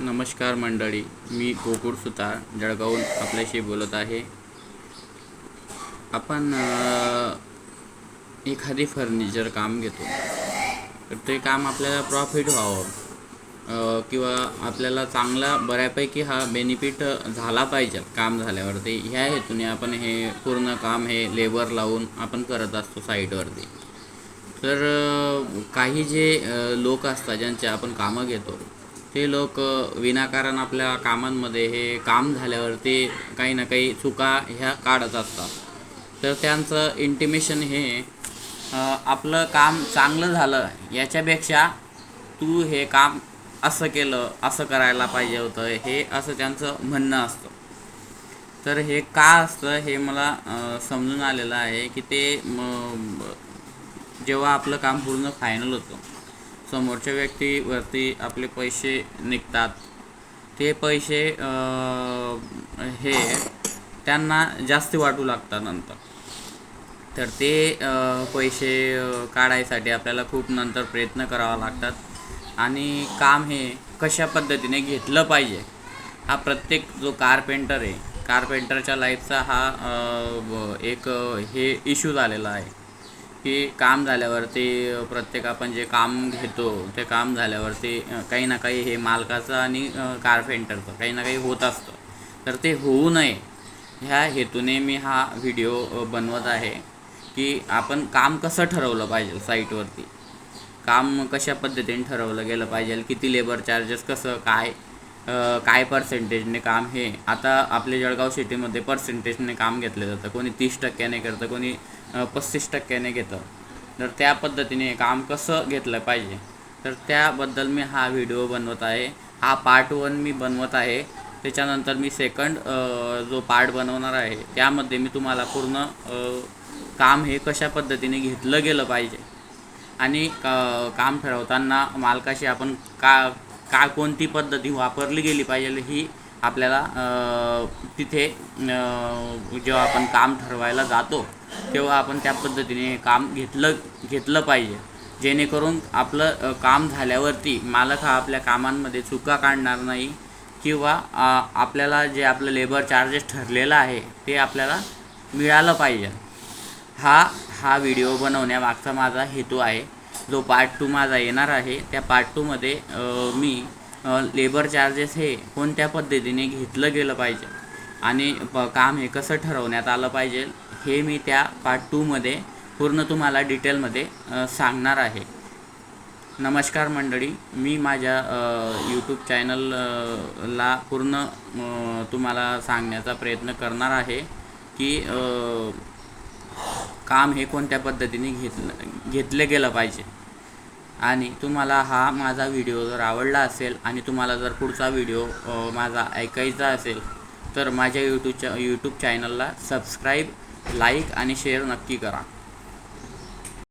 नमस्कार मंडळी मी गोकुळ सुतार जळगावून आपल्याशी बोलत आहे. आपण एखादी फर्निचर काम घेतो. तर ते काम आपल्याला प्रॉफिट व्हावं किंवा आपल्याला चांगला बऱ्यापैकी हा बेनिफिट झाला पाहिजे काम झाल्यावरती. ह्या हेतूने आपण हे पूर्ण काम हे लेबर लावून आपण करत असतो साईटवरती तर काही जे लोक असतात ज्यांचे आपण कामं घेतो ते लोक विनाकारण आपल्या कामांमध्ये हे काम झाल्यावर ते काही ना काही चुका ह्या काढत असतात. तर त्यांचं इंटिमेशन हे आपलं काम चांगलं झालं याच्यापेक्षा तू हे काम असं केलं असं करायला पाहिजे होतं हे असं त्यांचं म्हणणं असतं. तर हे का असतं हे मला समजून आलेलं आहे की ते म, जेव्हा आपलं काम पूर्ण फायनल होतं समोरच्या व्यक्तीवरती आपले पैसे निघतात. ते पैसे हे त्यांना जास्त वाटू लागतात नंतर. तर ते पैसे काढायसाठी आपल्याला खूप नंतर प्रयत्न करावा लागतात. आणि काम हे कशा पद्धतीने घेतलं पाहिजे हा प्रत्येक जो कारपेंटर आहे कारपेंटरच्या लाईफचा हा एक हे इश्यू झालेला आहे. की काम झाल्यावरती प्रत्येक आपण जे काम घेतो ते काम झाल्यावरती काही ना काही हे मालकाचं आणि कारपेंटरचं काही ना काही होत असतं. तर ते होऊ नये. ह्या हेतूने मी हा व्हिडिओ बनवत आहे की आपण काम कसं ठरवलं पाहिजे साईटवरती काम कशा पद्धतीने ठरवलं गेलं पाहिजे? किती लेबर चार्जेस कसं काय? काय पर्सेंटेजने काम हे? आता आपल्या जळगाव सिटीमध्ये पर्सेंटेजने काम घेतलं जातं. कोणी तीस टक्क्याने करतं कोणी पस्तीस टक्क्याने घेतं. तर त्या पद्धतीने काम कसं घेतलं पाहिजे? तर त्याबद्दल मी हा व्हिडिओ बनवत आहे. हा पार्ट वन मी बनवत आहे. त्याच्यानंतर मी सेकंड जो पार्ट बनवणार आहे त्यामध्ये मी तुम्हाला पूर्ण काम हे कशा पद्धतीने घेतलं गेलं पाहिजे? आणि का काम ठरवताना मालकाशी आपण का का कोणती पद्धती वापरली गेली पाहिजे ही आपल्याला तिथे जेव्हा आपण काम ठरवायला जातो तेव्हा आपण त्या पद्धतीने काम घेतलं घेतलं पाहिजे. जेणेकरून आपलं काम झाल्यावरती मालक हा आपल्या कामांमध्ये चुका काढणार नाही किंवा आपल्याला जे आपलं लेबर चार्जेस ठरलेलं आहे ते आपल्याला मिळालं पाहिजे. हा हा व्हिडिओ बनवण्यामागचा माझा हेतू आहे. जो पार्ट टू माझा येणार आहे त्या पार्ट टूमध्ये मी लेबर चार्जेस हे कोणत्या पद्धतीने घेतलं गेलं पाहिजे आणि प काम हे कसं ठरवण्यात आलं पाहिजे हे मी त्या पार्ट टूमध्ये पूर्ण तुम्हाला डिटेलमध्ये सांगणार आहे. नमस्कार मंडळी मी माझ्या यूट्यूब चॅनलला पूर्ण तुम्हाला सांगण्याचा प्रयत्न करणार आहे की काम हे कोणत्या पद्धतीने घेतलं घेतलं गेलं पाहिजे. आणि तुम्हाला हा माझा व्हिडिओ जर आवडला असेल आणि तुम्हाला जर पुढचा व्हिडिओ माझा ऐकायचा असेल तर माझ्या यूट्यूबच्या यूट्यूब चॅनलला सबस्क्राईब लाईक आणि शेअर नक्की करा.